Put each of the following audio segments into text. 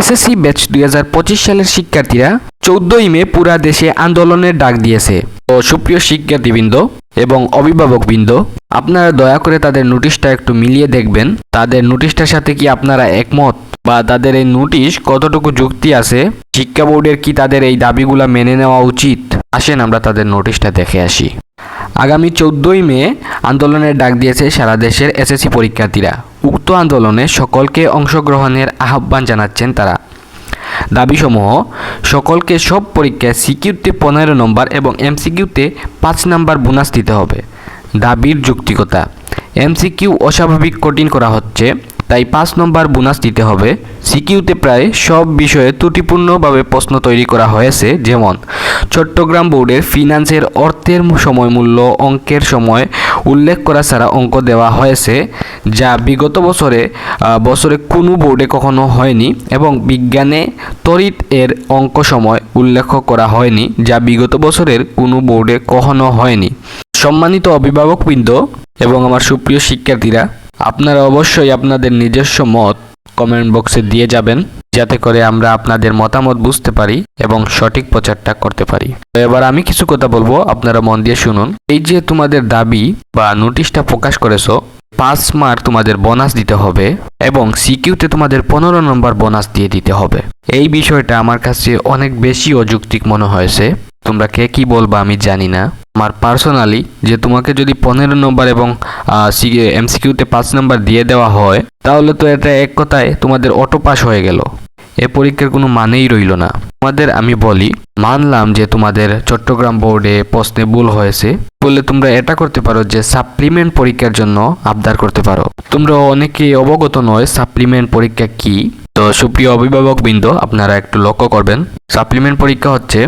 SSC batch দুই হাজার পঁচিশ সালের শিক্ষার্থীরা চৌদ্দই মে পুরা দেশে আন্দোলনের ডাক দিয়েছে। ও সুপ্রিয় শিক্ষার্থীবৃন্দ এবং অভিভাবকবৃন্দ, আপনারা দয়া করে তাদের নোটিশটা একটু মিলিয়ে দেখবেন। তাদের নোটিশটার সাথে কি আপনারা একমত বা তাদের এই নোটিশ কতটুকু যুক্তি আছে? শিক্ষা বোর্ডের কি তাদের এই দাবিগুলা মেনে নেওয়া উচিত? আসেন আমরা তাদের নোটিশটা দেখে আসি। আগামী চৌদ্দই মে আন্দোলনের ডাক দিয়েছে সারা দেশের এসএসসি পরীক্ষার্থীরা। উক্ত আন্দোলনে সকলকে অংশগ্রহণের আহ্বান জানাচ্ছেন তারা। দাবিসমূহ, সকলকে সব পরীক্ষায় সিকিউতে পনেরো নম্বর এবং এমসিকিউতে পাঁচ নম্বর বোনাস দিতে হবে। দাবির যুক্তিকতা, এমসিকিউ অস্বাভাবিক কঠিন করা হচ্ছে, তাই পাঁচ নম্বর বোনাস দিতে হবে। সিকিউতে প্রায় সব বিষয়ে ত্রুটিপূর্ণভাবে প্রশ্ন তৈরি করা হয়েছে, যেমন, চট্টগ্রাম বোর্ডের ফিনান্সের অর্থের সময় মূল্য, অঙ্কের সময় উল্লেখ করা ছাড়া অঙ্ক দেওয়া হয়েছে, যা বিগত বছরে বছরে কোনো বোর্ডে কখনো হয়নি এবং বিজ্ঞানে তড়িৎ এর অঙ্ক সময় উল্লেখ করা হয়নি, যা বিগত বছরের কোনো বোর্ডে কখনো হয়নি। সম্মানিত অভিভাবকবৃন্দ এবং আমার সুপ্রিয় শিক্ষার্থীরা, আপনারা অবশ্যই আপনাদের নিজস্ব মত কমেন্ট বক্সে দিয়ে যাবেন। যাতে করে আমরা আপনাদের মতামত বুঝতে পারি এবং সঠিক প্রচারটা করতে পারি। তো এবার আমি কিছু কথা বলব, আপনারা মন দিয়ে শুনুন। এই যে তোমাদের দাবি বা নোটিশটা প্রকাশ করেছ, পাঁচ মার্ক তোমাদের বোনাস দিতে হবে এবং সিকিউতে তোমাদের পনেরো নম্বর বোনাস দিয়ে দিতে হবে। এই বিষয়টা আমার কাছে অনেক বেশি অযৌক্তিক মনে হয়েছে। তোমরা কে কি বলবা আমি জানি না। আমার পার্সোনালি যে তোমাকে যদি পনেরো নম্বর এবং এমসিকিউতে পাঁচ নম্বর দিয়ে দেওয়া হয়, তাহলে তো এটা এক কথায় তোমাদের অটো পাস হয়ে গেল। এ পরীক্ষার কোনো মানেই রইল না। তোমাদের আমি বলি, মানলাম যে তোমাদের চট্টগ্রাম বোর্ডে প্রশ্নে ভুল হয়েছে। বলে তোমরা এটা করতে পারো যে সাপ্লিমেন্ট পরীক্ষার জন্য আবদার করতে পারো। তোমরা অনেকে অবগত নয় সাপ্লিমেন্ট পরীক্ষা কি। তো সুপ্রিয় অভিভাবকবৃন্দ আপনারা একটু লক্ষ্য করবেন। সাপ্লিমেন্ট পরীক্ষা হচ্ছে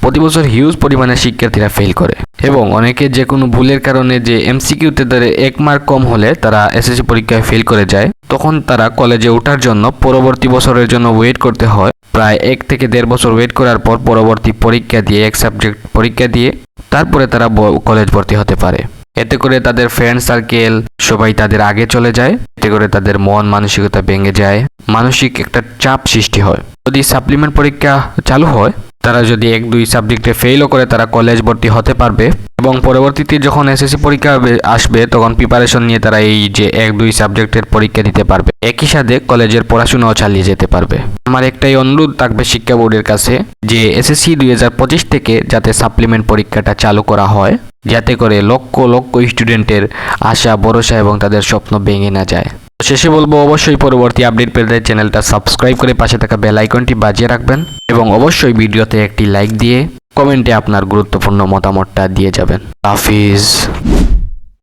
প্রতি বছর হিউজ পরিমাণে শিক্ষার্থীরা ফেল করে। এবং অনেকে যে কোনো ভুলের কারণে যে এমসিকিউতে তাদের এক মার্ক কম হলে তারা এসএসসি পরীক্ষায় ফেল করে যায়। তখন তারা কলেজে ওঠার জন্য পরবর্তী বছরের জন্য ওয়েট করতে হয়। প্রায় এক থেকে দেড় বছর ওয়েট করার পর পরবর্তী পরীক্ষা দিয়ে এক সাবজেক্ট পরীক্ষা দিয়ে তারপরে তারা কলেজ ভর্তি হতে পারে। এতে করে তাদের ফ্রেন্ড সার্কেল সবাই তাদের আগে চলে যায়। এতে করে তাদের মন মানসিকতা ভেঙে যায়। মানসিক একটা চাপ সৃষ্টি হয়। যদি সাপ্লিমেন্ট পরীক্ষা চালু হয়, তারা যদি এক, দুই সাবজেক্টে ফেলও করে, তারা কলেজ ভর্তি হতে পারবে। এবং পরবর্তীতে যখন এসএসসি পরীক্ষা আসবে, তখন প্রিপারেশন নিয়ে তারা এই যে এক, দুই সাবজেক্টের পরীক্ষা দিতে পারবে। একই সাথে কলেজের পড়াশোনাও চালিয়ে যেতে পারবে। আমার একটাই অনুরোধ থাকবে শিক্ষা বোর্ডের কাছে যে এসএসসি দুই হাজার পঁচিশ থেকে যাতে সাপ্লিমেন্ট পরীক্ষাটা চালু করা হয়, যাতে করে লক্ষ লক্ষ স্টুডেন্টের আশা, ভরসা এবং তাদের স্বপ্ন ভেঙে না যায়। শেষে বলব, অবশ্যই পরবর্তী আপডেট পেতে চ্যানেলটা সাবস্ক্রাইব করে পাশে থাকা বেল আইকনটি বাজিয়ে রাখবেন এবং অবশ্যই ভিডিওতে একটি লাইক দিয়ে কমেন্টে আপনার গুরুত্বপূর্ণ মতামতটা দিয়ে যাবেন। হাফিজ।